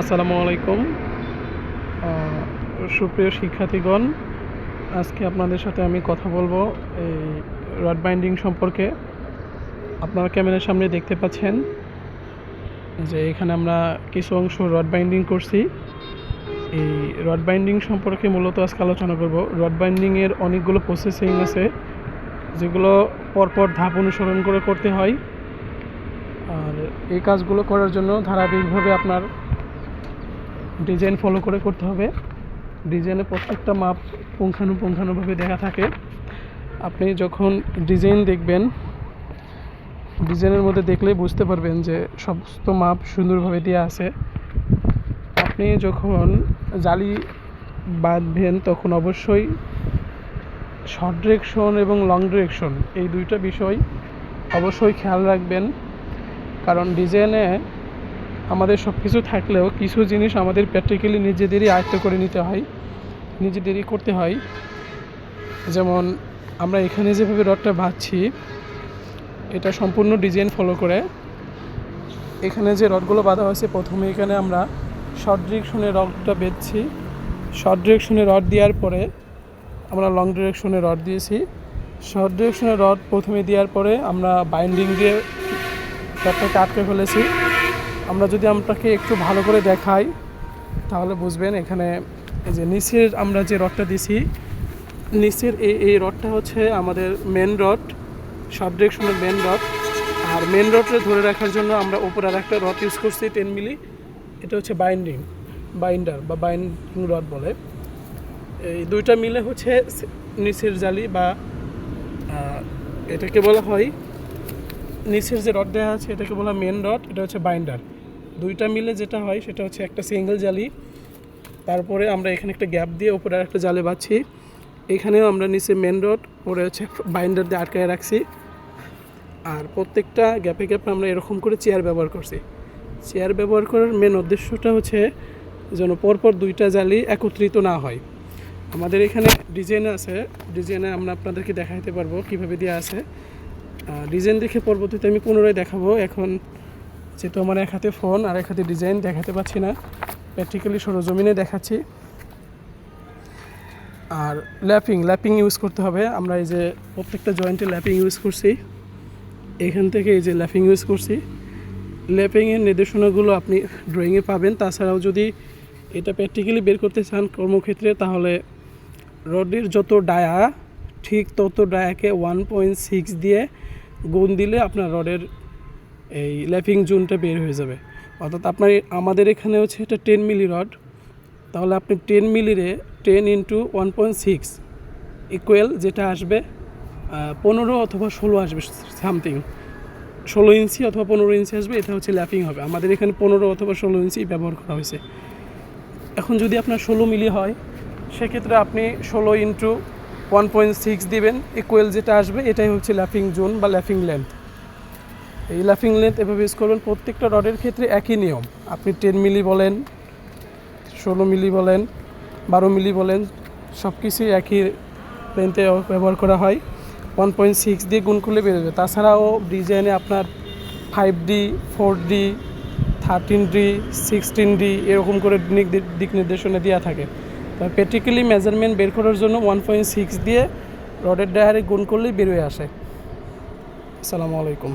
আসসালামু আলাইকুম। সুপ্রিয় শিক্ষার্থীগণ, আজকে আপনাদের সাথে আমি কথা বলব এই রড বাইন্ডিং সম্পর্কে। আপনারা ক্যামেরার সামনে দেখতে পাচ্ছেন যে এখানে আমরা কিছু অংশ রড বাইন্ডিং করছি। এই রড বাইন্ডিং সম্পর্কে মূলত আজকে আলোচনা করব। রড বাইন্ডিংয়ের অনেকগুলো প্রসেসিং আছে, যেগুলো পরপর ধাপ অনুসরণ করে করতে হয়। আর এই কাজগুলো করার জন্য ধারাবাহিকভাবে আপনার ডিজাইন ফলো করে করতে হবে। ডিজাইনে প্রত্যেকটা মাপ পুঙ্খানুপুঙ্খানুভাবে দেখা থাকে। আপনি যখন ডিজাইন দেখবেন ডিজাইনের মধ্যে দেখলে বুঝতে পারবেন যে সমস্ত মাপ সুন্দরভাবে দেওয়া আছে। আপনি যখন জালি বাঁধবেন, তখন অবশ্যই শর্ট ডিরেকশন এবং লং ডিরেকশন এই দুইটা বিষয় অবশ্যই খেয়াল রাখবেন। কারণ ডিজাইনে আমাদের সব কিছু থাকলেও কিছু জিনিস আমাদের প্র্যাকটিক্যালি নিজেদেরই আয়ত্ত করে নিতে হয়, নিজেদেরই করতে হয়। যেমন আমরা এখানে যেভাবে রডটা বাঁধছি, এটা সম্পূর্ণ ডিজাইন ফলো করে। এখানে যে রডগুলো বাঁধা হয়েছে, প্রথমে এখানে আমরা শর্ট ডিরেকশনে রডটা বেঁধছি। শর্ট ডিরেকশনে রড দেওয়ার পরে আমরা লং ডিরেকশনে রড দিয়েছি। শর্ট ডিরেকশনে রড প্রথমে দেওয়ার পরে আমরা বাইন্ডিং দিয়ে রডটাকে আটকে ফেলেছি। আমরা যদি আপনাকে একটু ভালো করে দেখাই, তাহলে বুঝবেন এখানে এই যে নিচের আমরা যে রডটা দিছি, নিচের এই এই রডটা হচ্ছে আমাদের মেন রড সব ডিরেকশনের মেন রড আর মেন রডটা ধরে রাখার জন্য আমরা উপরে আর একটা রড ইউজ করছি টেন মিলি এটা হচ্ছে বাইন্ডিং বাইন্ডার বা বাইন্ডিং রড বলে। এই দুইটা মিলে হচ্ছে নিচের জালি বা এটাকে বলা হয় নিচের যে রড দেওয়া আছে, এটাকে বলা মেন রড এটা হচ্ছে বাইন্ডার দুইটা মিলে যেটা হয়, সেটা হচ্ছে একটা সিঙ্গেল জালি। তারপরে আমরা এখানে একটা গ্যাপ দিয়ে ওপরে একটা জালে বাঁধছি। এখানেও আমরা নিচে মেন রড পরে হচ্ছে বাইন্ডার দিয়ে আটকায় রাখছি। আর প্রত্যেকটা গ্যাপে গ্যাপে আমরা এরকম করে চেয়ার ব্যবহার করছি। চেয়ার ব্যবহার করার মেন উদ্দেশ্যটা হচ্ছে যেন পরপর দুইটা জালি একত্রিত না হয়। আমাদের এখানে ডিজাইন আছে। ডিজাইনে আমরা আপনাদেরকে দেখাতে পারব কীভাবে দেওয়া আছে। ডিজাইন দেখে পরবর্তীতে আমি পুনরায় দেখাবো। এখন যেহেতু আমার এক হাতে ফোন আর এক হাতে ডিজাইন দেখাতে পাচ্ছি না প্র্যাকটিক্যালি সরজমিনে দেখাচ্ছি। আর ল্যাপিং ল্যাপিং ইউজ করতে হবে। আমরা এই যে প্রত্যেকটা জয়েন্টে ল্যাপিং ইউজ করছি। এখান থেকে এই যে ল্যাপিং ইউজ করছি। ল্যাপিংয়ের নির্দেশনাগুলো আপনি ড্রয়িংয়ে পাবেন। তাছাড়াও যদি এটা প্র্যাকটিক্যালি বের করতে চান কর্মক্ষেত্রে, তাহলে রডের যত ডায়া ঠিক তত ডায়াকে ওয়ান পয়েন্ট সিক্স দিয়ে গুণ দিলে আপনার রডের এই ল্যাপিং জোনটা বের হয়ে যাবে। অর্থাৎ আপনার আমাদের এখানে হচ্ছে এটা টেন মিলি রড তাহলে আপনি ten মিলিরে ten into one point six equal যেটা আসবে পনেরো অথবা ষোলো আসবে সামথিং ষোলো ইঞ্চি অথবা পনেরো ইঞ্চি আসবে, এটা হচ্ছে ল্যাপিং হবে। আমাদের এখানে পনেরো অথবা ষোলো ইঞ্চি ব্যবহার করা হয়েছে। এখন যদি আপনার ষোলো মিলি হয়, সেক্ষেত্রে আপনি ষোলো ইন্টু ওয়ান পয়েন্ট সিক্স দিবেন ইকুয়াল যেটা আসবে, এটাই হচ্ছে ল্যাপিং জোন বা ল্যাপিং লেন্থ এই লাফিং লেন্থ এভাবে ইউজ করবেন, প্রত্যেকটা রডের ক্ষেত্রে একই নিয়ম। আপনি টেন মিলি বলেন, ষোলো মিলি বলেন, বারো মিলি বলেন সব কিছুই একই লেন্থে ব্যবহার করা হয়। ওয়ান পয়েন্ট সিক্স দিয়ে গুণ করলে বেরোবে তাছাড়াও ডিজাইনে আপনার five D four D thirteen D sixteen D এরকম করে দিক- নির্দেশনা দেওয়া থাকে। প্র্যাকটিক্যালি মেজারমেন্ট বের করার জন্য ওয়ান পয়েন্ট সিক্স দিয়ে রডের ডায়ারে গুণ করলেই বেরোয় আসে। আসসালামু আলাইকুম।